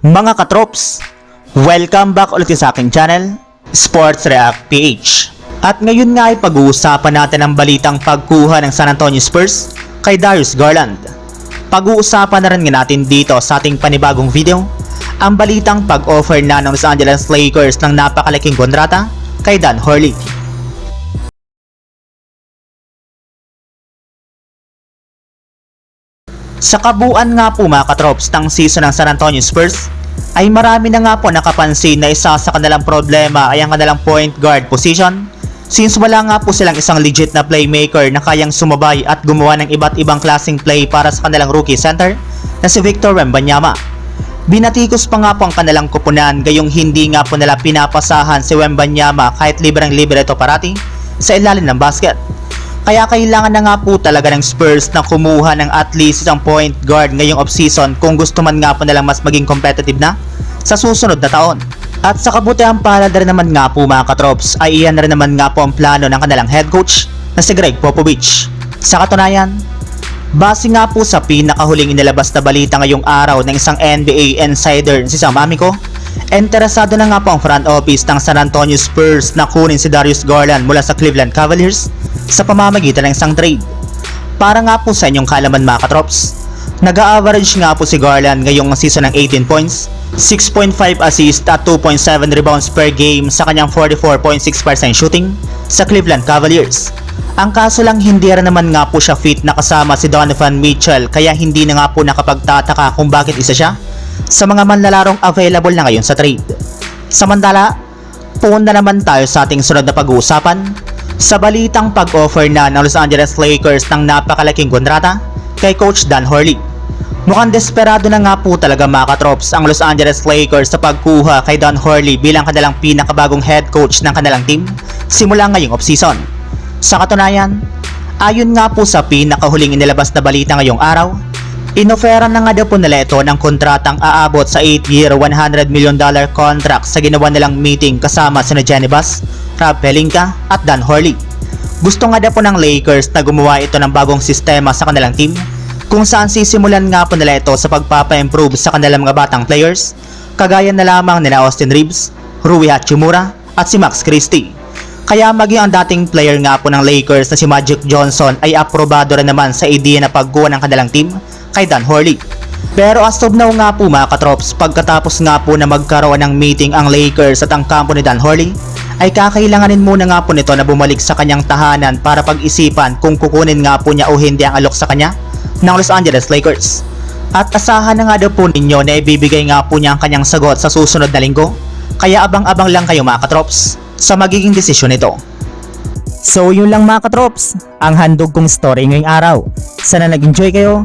Mga katrops, welcome back ulit sa aking channel, Sports React PH. At ngayon nga ay pag-uusapan natin ang balitang pagkuha ng San Antonio Spurs kay Darius Garland. Pag-uusapan na rin natin dito sa ating panibagong video, ang balitang pag-offer na ng Los Angeles Lakers ng napakalaking kontrata kay Dan Hurley. Sa kabuuan nga po mga katrops ng season ng San Antonio Spurs, ay marami na nga po nakapansin na isa sa kanilang problema ay ang kanilang point guard position since wala nga po silang isang legit na playmaker na kayang sumabay at gumawa ng iba't ibang klaseng play para sa kanilang rookie center na si Victor Wembanyama. Binatikos pa nga po ang kanilang kupunan gayong hindi nga po nila pinapasahan si Wembanyama kahit libreng libre ito parati sa ilalim ng basket. Kaya kailangan na nga po talaga ng Spurs na kumuha ng at least isang point guard ngayong offseason kung gusto man nga po nilang mas maging competitive na sa susunod na taon. At sa kabutihang palad rin naman nga po mga katrops ay iyan rin naman nga po ang plano ng kanilang head coach na si Greg Popovich. Sa katunayan, base nga po sa pinakahuling inilabas na balita ngayong araw ng isang NBA insider si Sam Amico, interesado na nga po ang front office ng San Antonio Spurs na kunin si Darius Garland mula sa Cleveland Cavaliers sa pamamagitan ng isang trade. Para nga po sa inyong kalaman mga katrops, nag-average nga po si Garland ngayong season ng 18 points, 6.5 assist at 2.7 rebounds per game sa kanyang 44.6% shooting sa Cleveland Cavaliers. Ang kaso lang hindi rin naman nga po siya fit na kasama si Donovan Mitchell kaya hindi na nga po nakapagtataka kung bakit isa siya sa mga manlalarong available na ngayon sa trade. Samantala, punta naman tayo sa ating sunod na pag-uusapan sa balitang pag-offer na ng Los Angeles Lakers ng napakalaking kontrata kay Coach Dan Hurley. Mukhang desperado na nga po talaga mga katrops ang Los Angeles Lakers sa pagkuha kay Don Hurley bilang kanilang pinakabagong head coach ng kanilang team simula ngayong offseason. Sa katunayan, ayon nga po sa pinakahuling inilabas na balita ngayong araw, inoferan na nga daw po nila ito ng kontratang aabot sa 8-year $100 million dollar contract sa ginawa nilang meeting kasama sina Jenny Bass, Rob Pelinka at Dan Hurley. Gusto nga daw po ng Lakers na gumawa ito ng bagong sistema sa kanilang team kung saan sisimulan nga po nila ito sa pagpapa-improve sa kanilang mga batang players kagaya na lamang nila Austin Reeves, Rui Hachimura at si Max Christie. Kaya maging ang dating player nga po ng Lakers na si Magic Johnson ay aprobado rin naman sa ideya na pagguha ng kanilang team kay Dan Hurley. Pero as of now nga po mga katrops, pagkatapos nga po na magkaroon ng meeting ang Lakers at ang kampo ni Dan Hurley, ay kakailanganin muna nga po nito na bumalik sa kanyang tahanan para pag-isipan kung kukunin nga po niya o hindi ang alok sa kanya ng Los Angeles Lakers. At asahan na nga daw po ninyo na ibibigay nga po niya ang kanyang sagot sa susunod na linggo, kaya abang-abang lang kayo mga katrops sa magiging desisyon nito. So yun lang mga katrops, ang handog kong story ngayong araw. Sana nag-enjoy kayo,